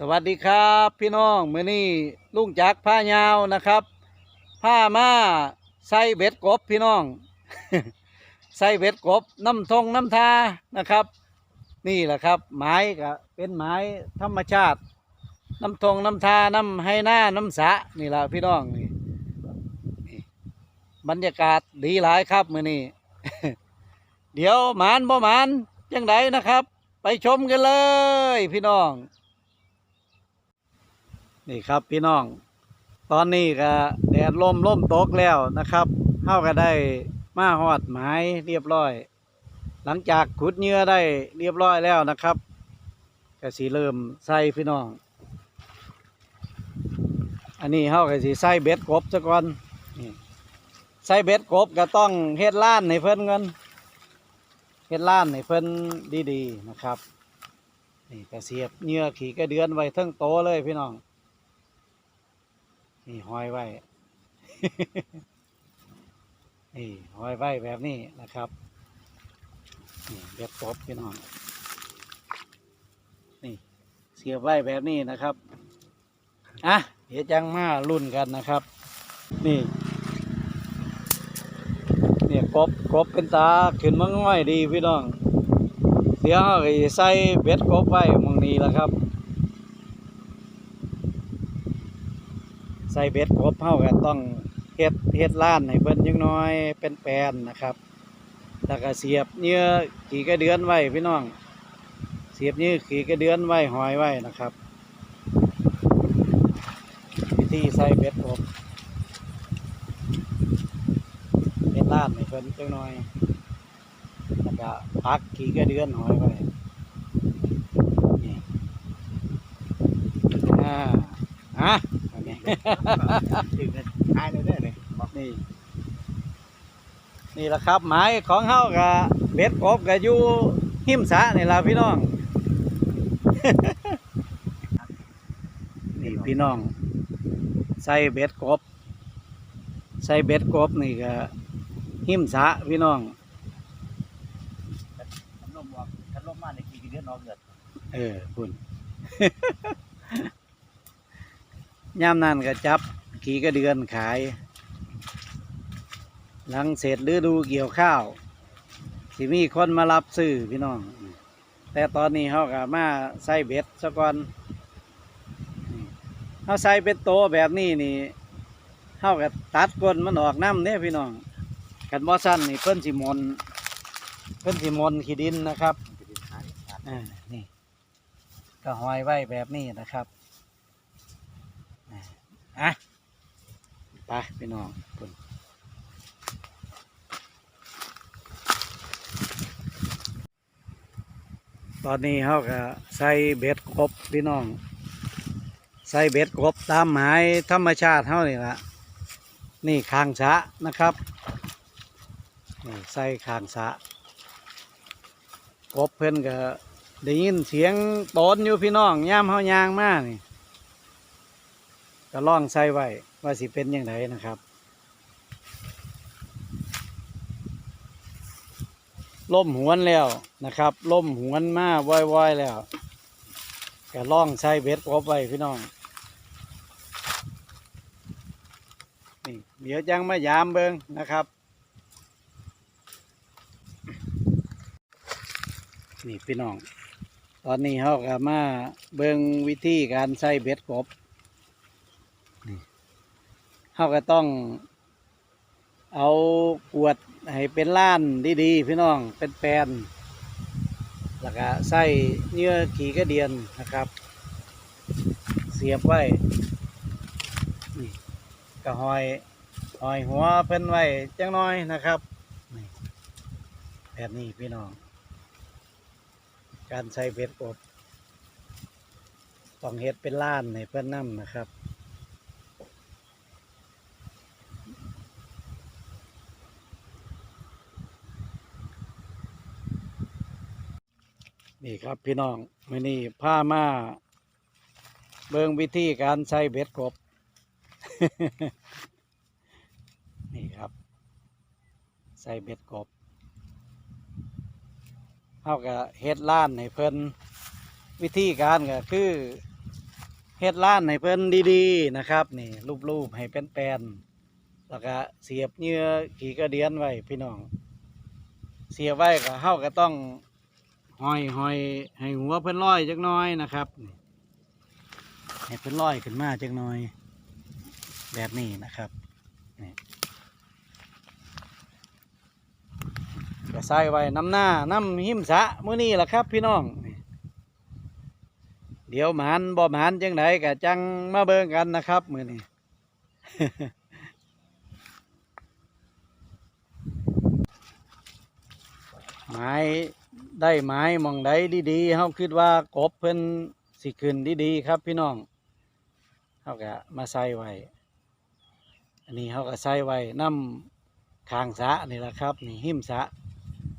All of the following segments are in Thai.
สวัสดีครับพี่น้องมื้อนี้ลุงจักผ้ายาวนะครับ ผ้ามาใส่เบ็ดกบพี่น้อง ใส่เบ็ดกบน้ำทงน้ำทานะครับ นี่แหละครับไม้ก็เป็นไม้ธรรมชาติ น้ำทงน้ำทาน้ำให้หน้าน้ำสะนี่แหละพี่น้องนี่บรรยากาศดีหลายครับมื้อนี้เดี๋ยวหมานบ่หมานจังไดนะครับ ไปชมกันเลยพี่น้อง นี่ครับพี่น้อง ตอนนี้ก็แดดลมล่มตกแล้วนะครับเข้าก็ได้มาหอดหมายเรียบร้อย หลังจากขุดเหยื่อได้เรียบร้อยแล้วนะครับก็สีเริ่มใส่พี่น้อง อันนี้เข้าก็สีใส่เบ็ดกบซะก่อนใส่เบ็ดกบก็ต้องเฮ็ดล้านให้เพิ่นเงินเฮ็ดล้านให้เพิ่นดีๆนะครับนี่ก็เสียบเหยื่อขี่กระเดือนไว้ทั้งโตเลยพี่น้อง นี่ห้อยไว้ นี่ห้อยไว้แบบนี้นะครับนี่เบ็ดกบพี่น้องนี่เสียบไว้แบบนี้นะครับอะเดี๋ยวจังมารุ่นกันนะครับ นี่เนี่ยกบกบเป็นตาขึ้นมาง่อยดีพี่น้อง เดี๋ยวใส่เบ็ดกบไว้มองนี้แหละครับ ส่เบ็ดกบเฮาก็ต้องเฮ็ดเฮ็ดล้านให้เพิ่นจังน้อยเป็นแปนนะครับแล้วก็เสียบเหยื่อขี่กระเดือนไว้พี่น้อง เสียบเหยื่อขี่กระเดือนไว้หอยไว้นะครับวิธีใส่เบ็ดกบเฮ็ดล้านให้เพิ่นจังน้อยแล้วก็ปักขี่กระเดือนหอยไว้นี่อ่าอะ ถึงท้ายเลยได้เลยนี่ นี่แหละครับหมายของเฮากับเบ็ดกบกับอยู่หิมสะนี่ล่ะพี่น้อง นี่พี่น้อง ใส่เบ็ดกบ ใส่เบ็ดกบนี่ก็หิมสะพี่น้องขันลมออกขันลมมาในกี่เดือนนอกเกิดเออคุณ ยามนั้นก็จับขี่กระเดือนขาย หลังเสร็จฤดูเกี่ยวข้าวสิมีคนมารับซื้อพี่น้อง แต่ตอนนี้เขาก็มาใส่เบ็ดซะก่อนเขาใส่เป็นโตแบบนี้นี่เขาก็ตัดก้นมันออกน้ำเนี่ยพี่น้องกันบ่สั้นนี่เพิ่นสิมนเพิ่นสิมนขีดินนะครับอ่านี่ก็ห้อยไว้แบบนี้นะครับ อะไปพี่น้องคุณตอนนี้เขาก็ใส่เบ็ดกบพี่น้อง ใส่เบ็ดกบตามหมายธรรมชาติเขานี่ละนี่คางสะนะครับนี่ใส่คางสะกบเพิ่อนก็ได้ยินเสียงตนอยู่พี่น้องย่ามเฮายางมากนี่ ก็ล่องใส่ไว้ว่าสิเป็นยังไงนะครับล่มหวนแล้วนะครับล่มหวนมาว่อยๆแล้วก็ล่องใส่เบ็ดกบไว้พี่น้องนี่เดี๋ยวจังมายามเบิงนะครับ นี่พี่น้อง ตอนนี้เขาก็มาเบิงวิธีการใส่เบ็ดกบ นี่เขาก็ต้อง เอากวดให้เป็นล้านดีๆ พี่น้องเป็นแปลนแล้วก็ใส่เนื้อขี่กระเดียนนะครับ เสียบไว้นี่ก็หอยหอยหัวเพิ่นไว้จังน้อยนะครับแบบนี้พี่น้อง การใส่เบ็ดกบต้องเฮ็ดเป็นล้านให้เพื่อนน้ำนะครับ นี่ครับพี่น้องมื่อนี้ผ้ามาเบิ่งวิธีการใส่เบ็ดกบ นี่ครับ ใส่เบ็ดกบเฮาก็เฮ็ดล้านให้เพิ่นวิธีการก็คือเฮ็ดล้านให้เพิ่นดีๆนะครับ นี่รูปๆให้เป็นแปนๆแล้วก็เสียบเหยื่อขี่กระเดียนไว้พี่น้อง เสียบไว้ก็เฮาก็ต้อง ห้อยห้อยให้หัวเพิ่นลอยจักน้อยนะครับให้เพิ่นลอยขึ้นมาจักน้อย แบบนี้นะครับก็ใส่ไว้น้ำหน้าน้ำหิมสะมื้อนี้ล่ะครับ พี่น้อง เดี๋ยวหมานบ่หมานจังไดก็จังมาเบิ่งกันนะครับมื้อนี้หมาย ได้หมายหมองใดดีๆเฮาคิดว่ากบเพิ่นสิขึ้นดีๆครับพี่น้องเฮาก็มาใส่ไว้อันนี้เฮาก็ใส่ไว้น้ำข้างสะนี่แหละครับ นี่หิมสะ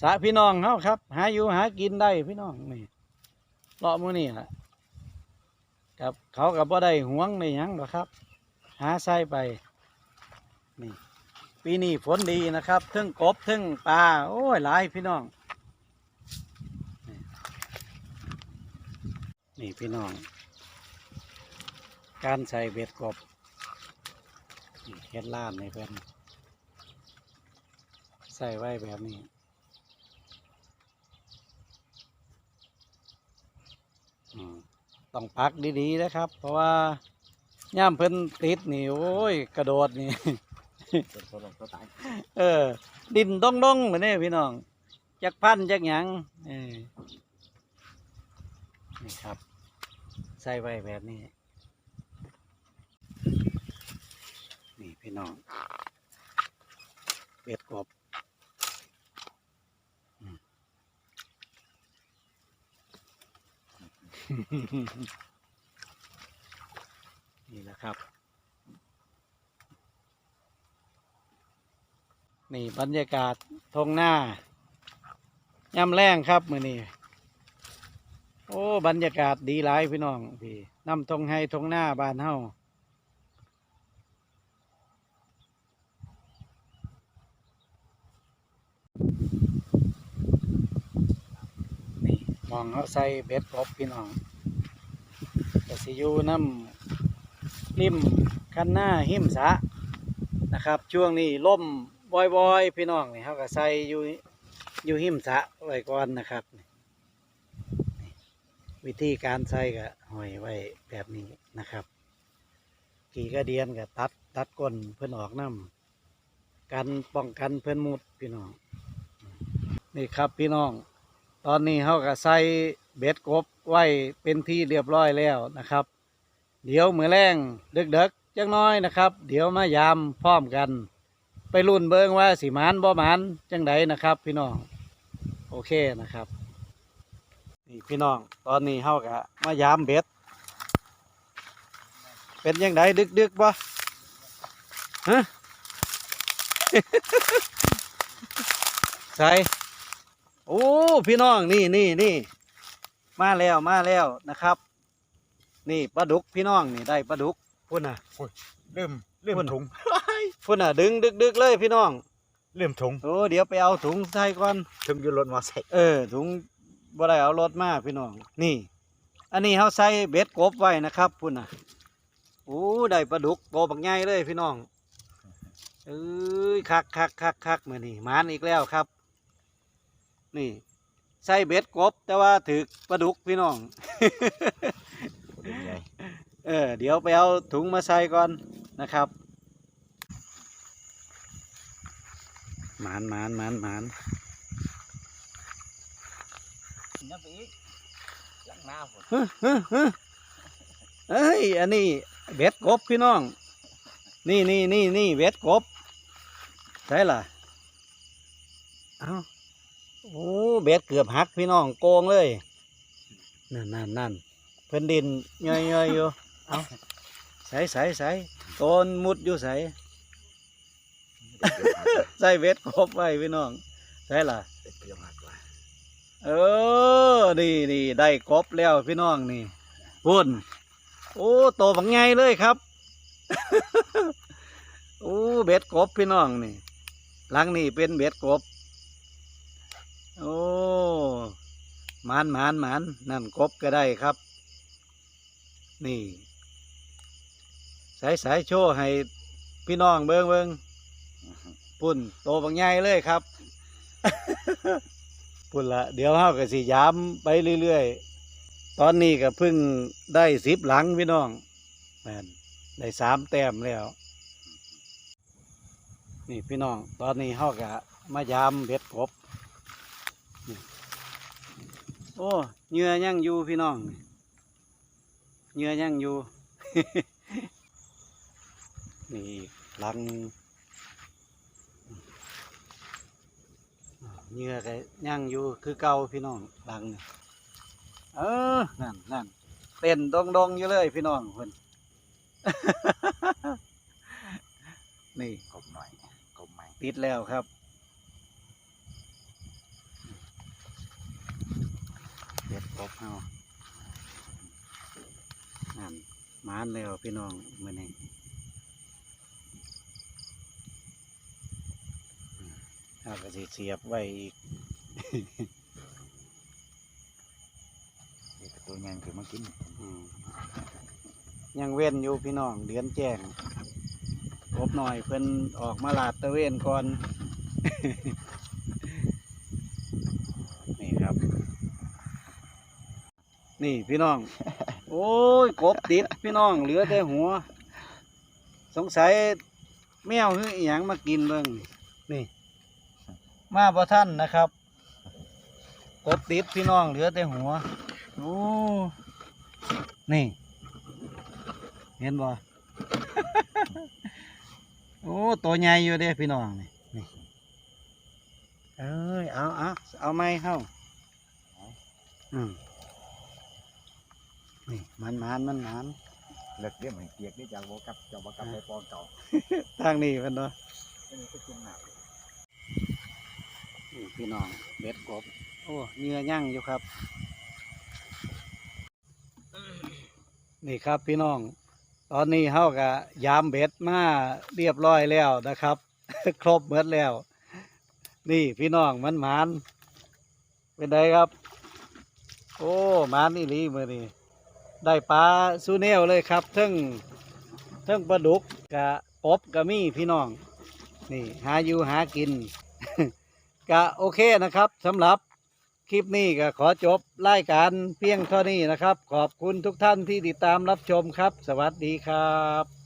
สะพี่น้องเฮาครับ หาอยู่หากินได้พี่น้องนี่เลาะมื้อนี้ล่ะครับเขาก็บ่ได้ห่วงในยังหรอครับ หาใส่ไปนี่ปีนี้ฝนดีนะครับทึ่งกบทึ่งปลาโอ้ยหลายพี่น้อง นี่พี่น้อง การใส่เบ็ดกบนี่เฮ็ดล้านในเพื่อนใส่ไว้แบบนี้ ต้องปักดีๆนะครับ เพราะว่าย่ามเพิ่นติดนี่ โอ้ย กระโดดนี่ เออ ดินดองดองๆเหมือนนี่พี่น้องจักพันจักหยังเออนี่ครับ ใส่ไว้แบบนี้ นี่พี่น้องเป็ดกบนี่แหละครับ นี่บรรยากาศทงหน้าย่ำแรงครับมือนี้ โอ้บรรยากาศดีหลายพี่น้องพี่น้ำทงให้ทงหน้าบานเฮานี่มองเขาใส่เบ็ดกบพี่น้องก็สิยูน้ำริมคันหน้าหิมสะนะครับ ช่วงนี้ล่มบ่อยๆ พี่น้องนี่เขาก็ใส่อยู่อยู่หิมสะไว้ก่อนนะครับนี วิธีการใส่ก็ห้อยไว้แบบนี้นะครับ กี่กระเดียนก็ตัดตัดก้นเพื่อนออกน้ำกันป้องกันเพื่อนมุดพี่น้อง นี่ครับพี่น้อง ตอนนี้เขาก็ใส่เบ็ดกบไว้เป็นที่เรียบร้อยแล้วนะครับ เดี๋ยวมือแรงเดึกๆจังน้อยนะครับ เดี๋ยวมายามพร้อมกัน ไปรุ่นเบิงว่าสีมานบ่มานจังไดนะครับ พี่น้อง โอเคนะครับ นี่พี่น้อง ตอนนี้เฮากะมายามเบ็ด เป็นยังไงดึกๆบ่ฮะใส่โอ้พี่น้องนี่นี่นี่มาแล้วมาแล้วนะครับ นี่ปลาดุกพี่น้องนี่ได้ปลาดุกพุ่นน่ะเริ่มเริ่มคนถุงพุ่นน่ะ ดึงดึกๆเลยพี่น้อง เริ่มถุงโอ้เดี๋ยวไปเอาถุงใส่ก่อนถุงอยู่รถมอไซค์เออถุง บ่ได้เอารถมาพี่น้อง นี่ อันนี้เขาใส่เบ็ดกบไว้นะครับพุ่นน่ะโอ้ได้ปลาดุกโตบักใหญ่เลยพี่น้องเอ้ยคักคักคักคักมือนี่มานอีกแล้วครับ นี่ใส่เบ็ดกบ แต่ว่าถือปลาดุกพี่น้องถุงใหญ่เออ เดี๋ยวไปเอาถุงมาใส่ก่อนนะครับหมานหมานหมานหมาน นับอีกหลังหน้าผมฮึฮึฮึเอ้ยอันนี้เบ็ดกบพี่น้อง นี่นี่นี่นี่เบ็ดกบใช่ล่ะเอาโอ้เบ็ดเกือบหักพี่น้องโกงเลย นั่นนั่นนั่นเพิ่นดินย่อยย่อยอยู่เอาใส่ใส่ใส่โตนมุดอยู่ใส่ใส่เบ็ดกบไว้พี่น้องใช่ล่ะเกือบหักว่าเออ นี่นี่ได้กบแล้วพี่น้องนี่พุ่นโอ้โตบังไงเลยครับ โอ้เบ็ดกบพี่น้องนี่ หลังนี่เป็นเบ็ดกบ โอ้หมานหมานหมานนั่นกบก็ได้ครับ นี่ สายสายโชว์ให้พี่น้องเบิ้งเบิ้งปุ่นโตบางใหญ่เลยครับ ปุ่นละเดี๋ยวเฮาก็สิย้ำไปเรื่อยๆ ตอนนี้ก็เพิ่งได้สิบหลังพี่น้องแม่นได้สามแต้มแล้ว นี่พี่น้อง ตอนนี้เฮาก็มายามเบ็ดกบโอ้เหงื่อยังอยู่พี่น้องเหงื่อยังอยู่ นี่หลังอ่า เหงื่อก็ยังอยู่คือเก่าพี่น้องหลังนี่เออนั่นนั่นเต้นดงดงๆอยู่เลยพี่น้องเพิ่นนี่กบหน่อยกบใหม่ติดแล้วครับ เด็ดกบเฮานั่นมานแล้วพี่น้องมื่อนี้ เอาก็สิเสียบไว้อีกเดี๋ยวตัวใหญ่คือมากินอืมยังเว้นอยู่พี่น้องเดือนแจ้งกบหน่อยเพิ่นออกมาลาดตระเวนก่อน นี่ครับ นี่พี่น้อง โอ้ยกบติดพี่น้องเหลือแต่หัว สงสัยแมวหรืออหยังมากินเบิ่งนี่ มาบ่ท่านนะครับกบติดพี่น้องเหลือแต่หัวโอ้นี่ เห็นบ่ โอ้ตัวใหญ่อยู่เด้พี่น้องนี่นี่เอ้ยเอาเอาเอาไม้เข้าอืมนี่มันมันมันมันเลิกเรียกเหมือนเกียกได้จากโวกับจากโวกับไปปองเก่าทางนี้เป็นเนาะ ไม่มีก็กินหนัก นี่ พี่น้องเบ็ดกบ โอ้เนื้อย่างอยู่ครับ นี่ครับพี่น้อง ตอนนี้เฮากะยามเบ็ดมาเรียบร้อยแล้วนะครับ ครบหมดแล้ว นี่พี่น้องมันหมานเป็นไงครับ โอ้หมานนี่ลีมือนี่ได้ปลาซูเนลเลยครับทั้งทั้งปลาดุกกะกบกะมี่พี่น้อง นี่หาอยู่หากิน ก็โอเคนะครับสำหรับคลิปนี้ก็ขอจบรายการเพียงเท่านี้นะครับ ขอบคุณทุกท่านที่ติดตามรับชมครับ สวัสดีครับ